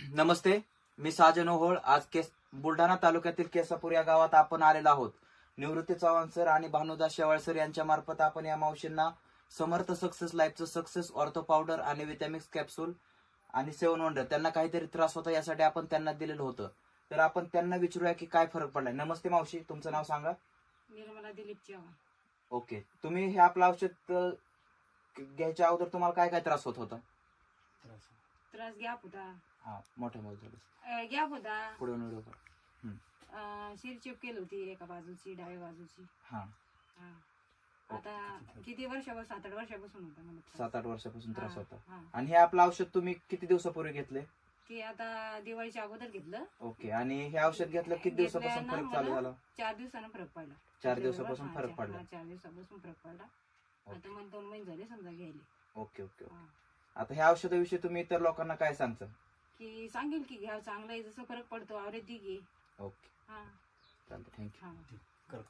नमस्ते मी साजन ओहोळ. आज केस बुलढाणा तालुक्यातील केसापूर या गावात आपण आलेलो आहोत. निवृत्ती चव्हाण सर आणि भानुदास शेवाळ सर यांच्या मार्फत आपण या मावशींना समर्थ सक्सेस लाईफचं सक्सेस ऑर्थो पावडर आणि विटॅमिक्स कॅप्सूल आणि सेवन वंडर त्यांना काहीतरी त्रास होता यासाठी आपण त्यांना दिलेलं होतं. तर आपण त्यांना विचारूया की काय फरक पडलाय. नमस्ते मावशी तुमचं नाव सांगा. निर्मला दिलीप चव्हाण. ओके. तुम्ही हे आपलं औषध घ्यायच्या अगोदर तुम्हाला काय काय त्रास होत होता त्रास गॅप होता हा मोठ्या मोठ्या गॅप होता पुढे. व्हिडिओ कर. अं, शिरचिप केली होती एका बाजूची डाव्या बाजूची. हा. हा. आता किती वर्षापासून सात आठ वर्षापासून होता मला त्रास. सात आठ वर्षापासून त्रास हा, होता. हा. आणि हे आपलं औषध तुम्ही किती दिवसापूर्वी घेतले? ते आता दिवाळीच्या अगोदर घेतलं. ओके आणि हे औषध घेतलं किती दिवसापासून फरक चालू मला झाला? चार दिवसानं फरक पडला. चार दिवसापासून हा, फरक चार- पडला. हा, चार दिवसापासून फरक पडला. आता मला दोन महिने झाले समजा घ्यायले. Okay okay okay. हा. आता ह्या औषधाविषयी तुम्ही इतर लोकांना काय सांगता? की सांगेल की घ्या चांगला आहे जसं फरक पडतो आवरेज दी घे. ओके. हा. चालतं थँक्यू हा.